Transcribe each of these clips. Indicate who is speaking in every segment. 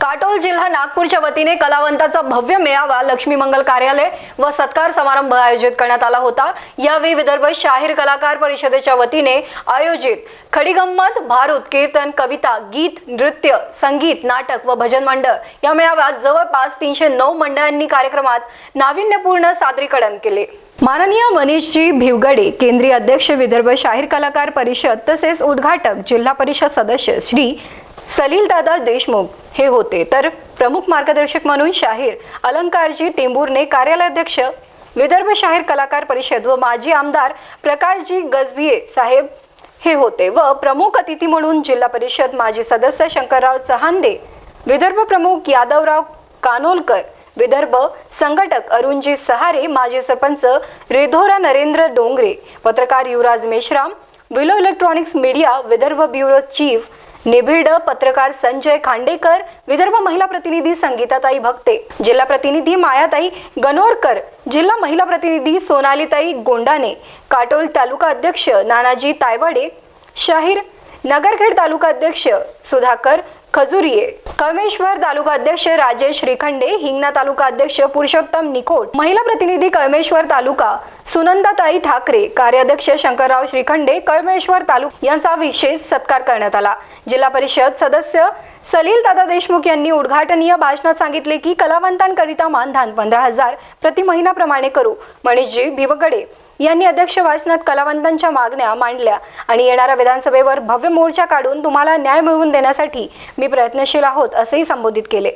Speaker 1: काटोल जिल्हा नागपूरच्या वतीने कलावंताचा भव्य मेळावा लक्ष्मी मंगल कार्यालय व सत्कार समारंभ आयोजित करण्यात आला होता. यावेळी विदर्भ शाहीर कलाकार परिषदेच्या वतीने आयोजित खडीगंमत भारूत कीर्तन कविता गीत नृत्य संगीत नाटक व भजन मंडळ या मेळाव्यात जवळपास तीनशे नऊ मंडळांनी कार्यक्रमात नाविन्यपूर्ण सादरीकरण केले. माननीय मनीषजी भिवगडे केंद्रीय अध्यक्ष विदर्भ शाहीर कलाकार परिषद तसेच उद्घाटक जिल्हा परिषद सदस्य श्री सलील दादा देशमुख हे होते. तर प्रमुख मार्गदर्शक म्हणून शाहीर अलंकारजी टेंबूरने कार्यालयाध्यक्ष विदर्भ शाहीर कलाकार परिषद व माजी आमदार प्रकाशजी गजभिये साहेब हे होते व प्रमुख अतिथी म्हणून जिल्हा परिषद माजी सदस्य शंकरराव चहांदे विदर्भ प्रमुख यादवराव कानोलकर विदर्भ संघटक अरुणजी सहारे माजी सरपंच रेधोरा नरेंद्र डोंगरे पत्रकार युवराज मेश्राम विलो electronics media Vidarbha bureau chief निबिड पत्रकार संजय खांडेकर विदर्भ महिला प्रतिनिधी संगीताताई भक्ते जिल्हा प्रतिनिधी मायाताई गनोरकर जिल्हा महिला प्रतिनिधी सोनालीताई गोंडाने काटोल तालुका अध्यक्ष नानाजी तायवाडे शाहीर नगरखेड तालुका अध्यक्ष सुधाकर खजुरिये. कळमेश्वर तालुका अध्यक्ष राजेश श्रीखंडे हिंगणा तालुका अध्यक्ष पुरुषोत्तम निकोट महिला प्रतिनिधी कळमेश्वर तालुका सुनंदाताई ठाकरे कार्याध्यक्ष शंकरराव श्रीखंडे कळमेश्वर तालुका यांचा विशेष सत्कार करण्यात आला. जिल्हा परिषद सदस्य सलील दादा देशमुख यांनी उद्घाटनीय भाषणात सांगितले की कलावंतांकरिता मानधन पंधरा हजार प्रति महिनाप्रमाणे करू. मनीषजी भिवगडे यांनी अध्यक्ष भाषणात कलावंतांच्या मागण्या मांडल्या आणि येणाऱ्या विधानसभेवर भव्य मोर्चा काढून तुम्हाला न्याय मिळवून देण्यासाठी मी प्रयत्नशील आहोत असेही संबोधित केले.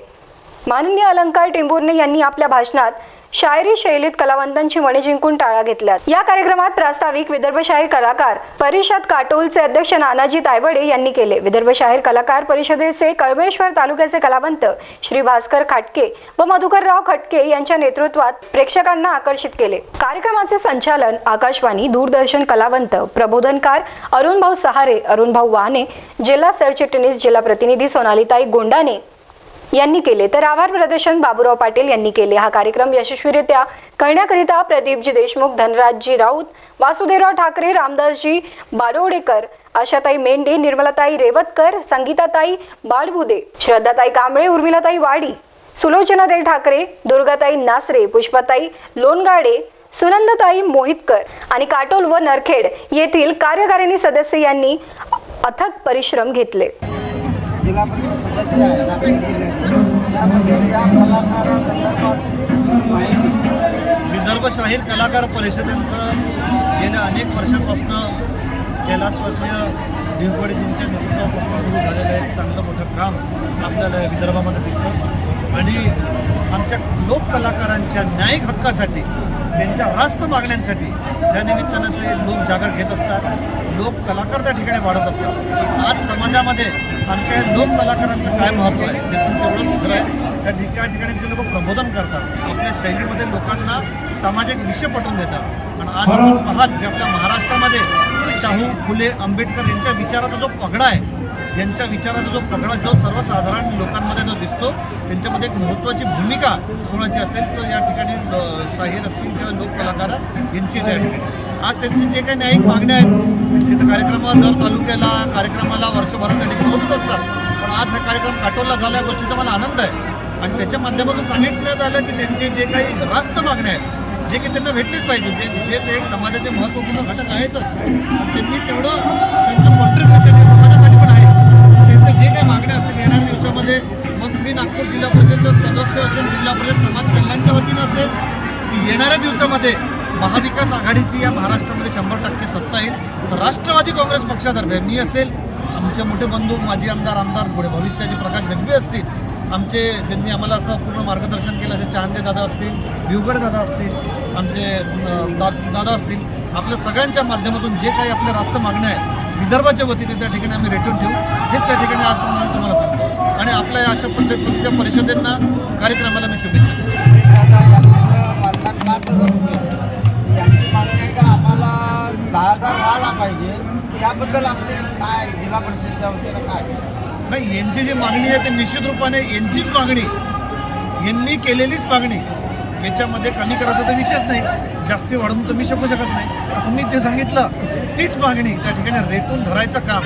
Speaker 1: माननीय अलंकार टेंभुर्णे यांनी आपल्या भाषणात शायरी शैलीत कलावंतांची मणी जिंकून टाळा घेतल्यात. या कार्यक्रमात प्रास्ताविक विदर्भ शाहीर कलाकार परिषद काटोलचे अध्यक्ष नानाजी तायबडे यांनी केले. विदर्भ शाहीर कलाकार परिषदेचे कळमेश्वर तालुक्याचे कलावंत श्री भास्कर खाटके व मधुकरराव खटके यांच्या नेतृत्वात प्रेक्षकांना आकर्षित केले. कार्यक्रमाचे संचालन आकाशवाणी दूरदर्शन कलावंत प्रबोधनकार अरुणभाऊ सहारे अरुणभाऊ वाहने जिल्हा सरचिटणीस जिल्हा प्रतिनिधी सोनालीताई गोंडाने यांनी केले. तर आभार प्रदर्शन बाबूराव पाटील यांनी केले. हा कार्यक्रम यशस्वीरित्या करण्याकरिता प्रदीपजी देशमुख धनराजजी राऊत वासुदेवराव ठाकरे रामदासजी बारोडेकर आशाताई मेंढे निर्मलाताई रेवतकर संगीताताई बाळबुदे श्रद्धाताई कांबळे उर्मिलाताई वाडी सुलोचनाताई ठाकरे दुर्गाताई नासरे पुष्पाताई लोणगाडे सुनंदताई मोहितकर आणि काटोल व नरखेड येथील कार्यकारिणी सदस्य यांनी अथक परिश्रम घेतले.
Speaker 2: जिल्हा या
Speaker 3: विदर्भ शाहीर कलाकार परिषदेचं गेल्या अनेक वर्षांपासून कैलासवासीय दिवगडजींच्या नेतृत्वापासून सुरू झालेलं एक चांगलं मोठं काम आपल्याला विदर्भामध्ये दिसतं. आणि आमच्या लोककलाकारांच्या न्यायिक हक्कासाठी त्यांच्या रास्त मागण्यांसाठी त्यानिमित्तानं ते लोक जागर घेत असतात लोक कलाकार त्या ठिकाणी वाढत असतात. आज समाजामध्ये आमच्या लोक कलाकारांचं काय महत्त्व आहे ते पण तेवढंच खरं आहे. त्या ठिकाणी ठिकाणी ते लोक प्रबोधन करतात आपल्या शैलीमध्ये लोकांना सामाजिक विषय पटवून देतात. आणि आज आपण पाहाल जे आपल्या महाराष्ट्रामध्ये शाहू फुले आंबेडकर यांच्या विचाराचा जो पगडा आहे यांच्या विचाराचा जो पगडा जो सर्वसाधारण लोकांमध्ये जो दिसतो त्यांच्यामध्ये एक महत्त्वाची भूमिका कोणाची असेल तर या ठिकाणी शाहीर असतील किंवा लोककलाकार यांची त्या ठिकाणी. आज त्यांची जे काही न्यायिक मागण्या आहेत त्यांची तर कार्यक्रमाला दर तालुक्याला कार्यक्रमाला वर्षभरासाठी होतच असतात. पण आज हा कार्यक्रम काटोलला झाला या गोष्टीचा मला आनंद आहे. आणि त्याच्या माध्यमातून सांगितण्यात आलं की त्यांचे जे काही रास्त मागण्या आहेत जे की त्यांना भेटलीच पाहिजे जे जे ते एक समाजाचे महत्त्वपूर्ण घटक आहेतच. आणि त्यांनी तेवढं त्यांचं कॉन्ट्रीब्युशन हे समाजासाठी पण आहे. त्यांचं जे काही मागण्या असतील येणाऱ्या दिवसामध्ये मग मी नागपूर जिल्हा परिषदेचं सदस्य असून जिल्हा परिषद समाज कल्याणच्या वतीनं असेल की येणाऱ्या दिवसामध्ये महाविकास आघाडीची या महाराष्ट्रामध्ये शंभर टक्के सत्ता येईल. तर राष्ट्रवादी काँग्रेस पक्षातर्फे मी असेल आमचे मोठे बंधू माजी आमदार आमदार पुढे भविष्याचे प्रकाश जगबे असतील. आमचे ज्यांनी आम्हाला असं पूर्ण मार्गदर्शन केलं असे चांदे दादा असतील भिवगड दादा असतील आमचे दा दादा असतील आपल्या सगळ्यांच्या माध्यमातून जे काही आपल्या रास्त मागण्या आहेत विदर्भाच्या वतीने त्या ठिकाणी आम्ही रेटून ठेवू. हेच त्या ठिकाणी आज तुम्हाला सांगतो. आणि आपल्या या अशा पद्धतीच्या परिषदेंना कार्यक्रमाला मी शुभेच्छा
Speaker 2: दहा पाहिजे. याबद्दल आपले काय जिल्हा परिषदच्या वतीनं काय
Speaker 3: नाही यांची जी मागणी आहे ती निश्चित रूपाने यांचीच मागणी. यांनी केलेलीच मागणी. याच्यामध्ये कमी करायचा तर विषयच नाही. जास्ती वाढवून तर मी शकू शकत नाही. तुम्ही जे सांगितलं तीच मागणी. त्या ठिकाणी रेटून धरायचं काम.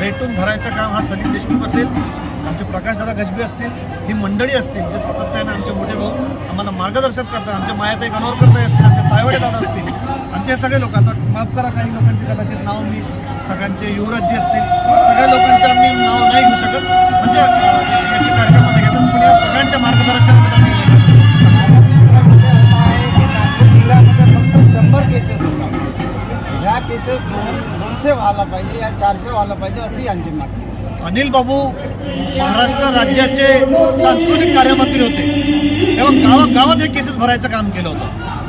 Speaker 3: रेटून धरायचं काम हा सलीम देशमुख असेल आमचे प्रकाशदादा गजबी असतील ही मंडळी असतील जे सातत्याने आमचे मोठे भाऊ आम्हाला मार्गदर्शन करतात आमच्या मायाताई गणवरकरताई असतील आमच्या तायवडे दादा असतील. आमचे सगळे लोक आता माफ करा काही लोकांची कदाचित नाव मी सगळ्यांचे युवराजजी असतील सगळ्या लोकांचे आम्ही नाव नाही घेऊ शकत. म्हणजे याच्या कार्यक्रमामध्ये घेतात पण या सगळ्यांच्या मार्गदर्शनामध्ये आम्ही
Speaker 2: शंभर केसेस होतात. ह्या केसेस दोन दोनशे व्हायला पाहिजे या चारशे व्हायला पाहिजे अशी यांची मागणी.
Speaker 3: अनिल बाबू महाराष्ट्र राज्याचे सांस्कृतिक कार्यमंत्री होते. तेव्हा गावा गावात हे केसेस भरायचं काम केलं होतं.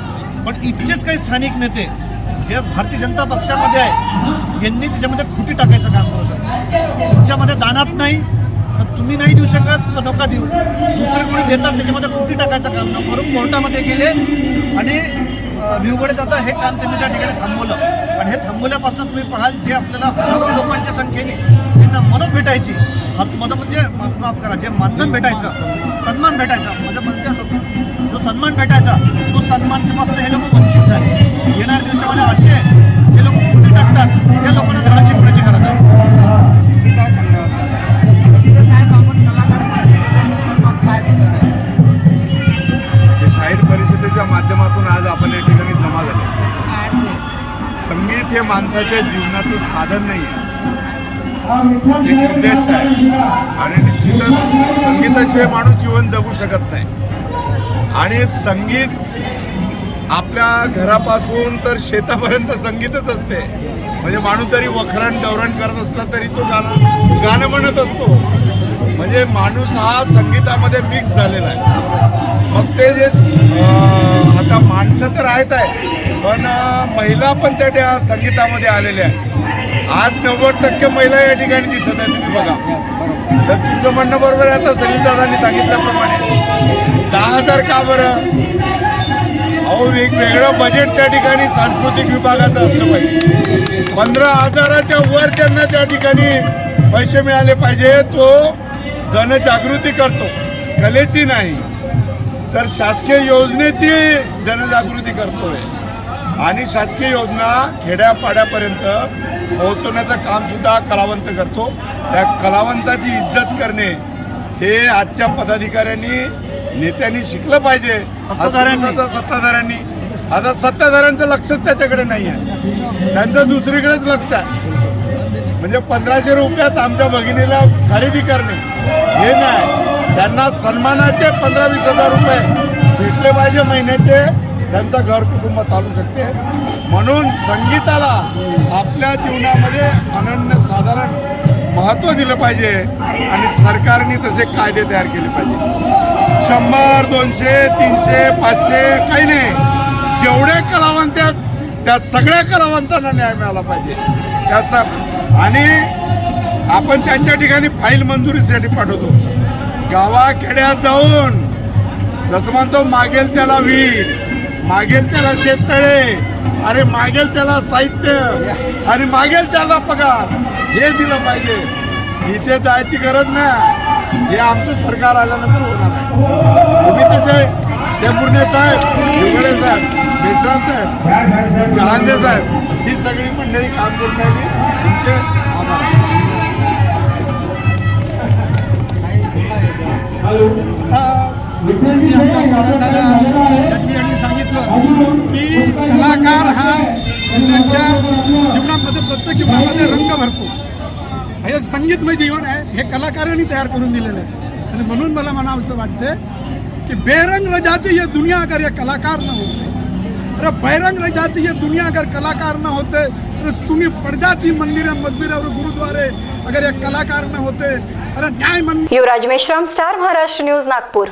Speaker 3: पण इथचेच काही स्थानिक नेते जे भारतीय जनता पक्षामध्ये आहे यांनी त्याच्यामध्ये खुटी टाकायचं काम करू शकतो तुमच्यामध्ये दानात नाही तर तुम्ही नाही देऊ शकत तर नका देऊ. दुसरे कोणी देतात त्याच्यामध्ये खुटी टाकायचं काम न करून कोर्टामध्ये गेले आणि अं, भिवगडे जाता हे काम त्यांनी त्या ठिकाणी थांबवलं. आणि हे थांबवल्यापासून तुम्ही पाहाल जे आपल्याला हजारो लोकांच्या संख्येने त्यांना मदत भेटायची हात मदत म्हणजे माफ माफ करा जे मानधन भेटायचं सन्मान भेटायचा म्हणजे म्हणजे सन्मान भेटायचा तो सन्मानपासून हे लोक वंचित झाले. येणाऱ्या दिवसामध्ये असे जे लोक कुठे टाकतात त्या लोकांना धडा शिकण्याची गरज आहे.
Speaker 2: आपण
Speaker 4: शाहीर परिषदेच्या माध्यमातून आज आपण या ठिकाणी जमा झाले. संगीत हे माणसाच्या जीवनाचं साधन नाही आहे. उद्देश आहे. आणि निश्चितच संगीताशिवाय माणूस जीवन जगू शकत नाही. आणि संगीत आपल्या घरापासून तर शेतापर्यंत संगीतच असते. म्हणजे माणूस जरी वखरण डवरण करत असला तरी तो गाणं गाणं म्हणत असतो. म्हणजे माणूस हा संगीतामध्ये मिक्स झालेला आहे. मग ते जे आता माणसं तर आहेत आहे पण महिला पण त्या त्या संगीतामध्ये आलेल्या आहेत. आज नव्वद टक्के महिला या ठिकाणी दिसत आहेत तुम्ही बघा. तर तुमचं म्हणणं बरोबर आहे. आता सलील दादांनी सांगितल्याप्रमाणे दहा हजार का बरं? अहो वेगवेगळं बजेट त्या ठिकाणी सांस्कृतिक विभागाचं असलं पाहिजे. पंधरा हजाराच्या वर त्यांना त्या ठिकाणी पैसे मिळाले पाहिजे. तो जनजागृती करतो. कलेची नाही तर शासकीय योजनेची जनजागृती करतोय. आणि शासकीय योजना खेड्यापाड्यापर्यंत पोहोचवण्याचं काम सुद्धा कलावंत करतो. त्या कलावंताची इज्जत करणे हे आजच्या पदाधिकाऱ्यांनी नेत्यांनी शिकलं पाहिजे.
Speaker 3: सत्ताधाऱ्यांनी.
Speaker 4: आता सत्ताधाऱ्यांनी. आता सत्ताधाऱ्यांचं लक्षच त्याच्याकडे नाही आहे त्यांचं दुसरीकडेच लक्ष आहे. म्हणजे पंधराशे रुपयात आमच्या भगिनीला खरेदी करणे हे नाही. त्यांना सन्मानाचे पंधरा वीस हजार रुपये भेटले पाहिजे महिन्याचे. त्यांचं घर कुटुंब चालू शकते. म्हणून संगीताला आपल्या जीवनामध्ये अनन्य साधारण महत्त्व दिलं पाहिजे आणि सरकारने तसे कायदे तयार केले पाहिजे. शंभर दोनशे तीनशे पाचशे काही नाही. जेवढे कलावंत आहेत त्या सगळ्या कलावंतांना न्याय मिळाला पाहिजे. त्याचा आणि आपण त्यांच्या ठिकाणी फाईल मंजुरीसाठी पाठवतो. गावाखेड्यात जाऊन जसं म्हणतो मागेल त्याला वीर मागेल त्याला शेततळे अरे मागेल त्याला साहित्य आणि मागेल त्याला पगार हे दिलं पाहिजे. इथे जायची गरज नाही. हे आमचं सरकार आल्यानंतर होणार आहे. तुम्ही त्याचे टेंबुर्णे साहेब हिवगडे साहेब मेश्राम साहेब चहांदे साहेब ही सगळी मंडळी काम करून राहिली. तुमचे आभार.
Speaker 5: यांनी सांगितलं की कलाकार हा त्यांच्या जीवनामध्ये प्रत्येक जीवनामध्ये रंग भरतो हे संगीतमय जीवन आहे हे कलाकारांनी तयार करून दिलेलं आहे. आणि म्हणून मला म्हणावंसं वाटतं की बेरंग रजाती ये दुनिया अगर ये कलाकार न होते अरे बैरंग रजाती हे ये दुनिया अगर कलाकार न होते अरे सुनी पड़ जाती मंदिर मस्जिद और गुरुद्वारे अगर ये कलाकार न होते अरे न्याय मंदिर
Speaker 1: युवराज मेश्राम स्टार महाराष्ट्र न्यूज नागपूर.